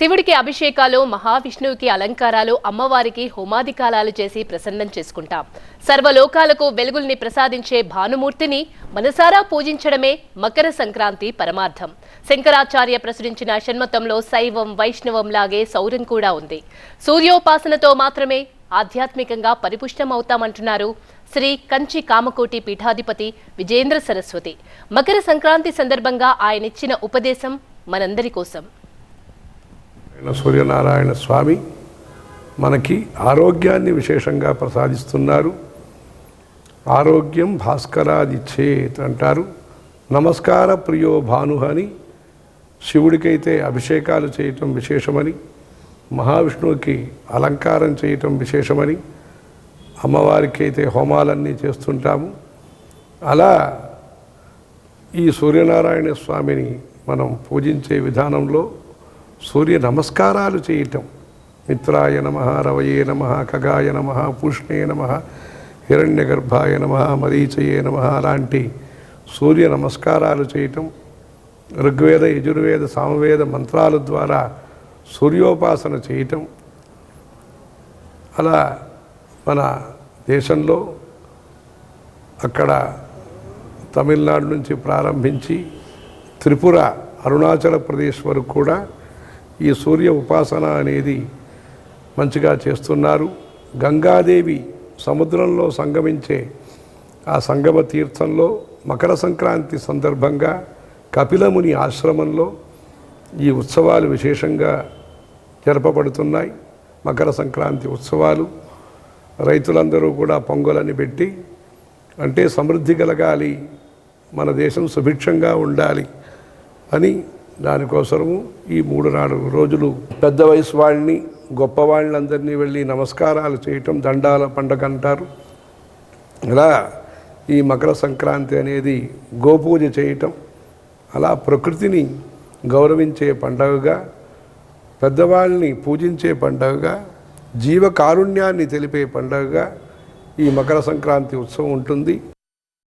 శివుడికి అభిషేకాలు మహావిష్ణువుకి అలంకారాలు అమ్మవారికి హోమాదికాలాలు చేసి ప్రసన్నం చేసుకుంటాం. సర్వలోకాలకు వెలుగుల్ని ప్రసాదించే భానుమూర్తిని మనసారా పూజించడమే మకర సంక్రాంతి పరమార్థం. శంకరాచార్య ప్రచురించిన షణ్మతంలో శైవం వైష్ణవం లాగే సౌరం కూడా ఉంది. సూర్యోపాసనతో మాత్రమే ఆధ్యాత్మికంగా పరిపుష్టమవుతామంటున్నారు శ్రీ కంచి కామకోటి పీఠాధిపతి విజేంద్ర సరస్వతి. మకర సంక్రాంతి సందర్భంగా ఆయనిచ్చిన ఉపదేశం మనందరి కోసం. ఆయన సూర్యనారాయణ స్వామి మనకి ఆరోగ్యాన్ని విశేషంగా ప్రసాదిస్తున్నారు. ఆరోగ్యం భాస్కరాది చేత్ అంటారు. నమస్కార ప్రియో భాను అని శివుడికైతే అభిషేకాలు చేయటం విశేషమని మహావిష్ణువుకి అలంకారం చేయటం విశేషమని అమ్మవారికి అయితే హోమాలన్నీ చేస్తుంటాము. అలా ఈ సూర్యనారాయణ స్వామిని మనం పూజించే విధానంలో సూర్య నమస్కారాలు చేయటం. మిత్రాయ నమ రవయే నమ ఖగాయ నమ పూష్ణే నమ హిరణ్య గర్భాయ నమ మరీచయే నమ లాంటి సూర్య నమస్కారాలు చేయటం. ఋగ్వేద యజుర్వేద సామవేద మంత్రాల ద్వారా సూర్యోపాసన చేయటం. అలా మన దేశంలో అక్కడ తమిళనాడు నుంచి ప్రారంభించి త్రిపుర అరుణాచల ప్రదేశ్ వరకు కూడా ఈ సూర్య ఉపాసన అనేది మంచిగా చేస్తున్నారు. గంగాదేవి సముద్రంలో సంగమించే ఆ సంగమ తీర్థంలో మకర సంక్రాంతి సందర్భంగా కపిలముని ఆశ్రమంలో ఈ ఉత్సవాలు విశేషంగా జరపబడుతున్నాయి. మకర సంక్రాంతి ఉత్సవాలు రైతులందరూ కూడా పొంగలని పెట్టి అంటే సమృద్ధి కలగాలి మన దేశం సుభిక్షంగా ఉండాలి అని దానికోసము ఈ మూడు నాలుగు రోజులు పెద్ద వయసు వాళ్ళని గొప్ప వాళ్ళందరినీ వెళ్ళి నమస్కారాలు చేయటం దండాల పండగ అంటారు. ఇలా ఈ మకర సంక్రాంతి అనేది గోపూజ చేయటం అలా ప్రకృతిని గౌరవించే పండగగా పెద్దవాళ్ళని పూజించే పండగగా జీవ కారుణ్యాన్ని తెలిపే పండగగా ఈ మకర సంక్రాంతి ఉత్సవం ఉంటుంది.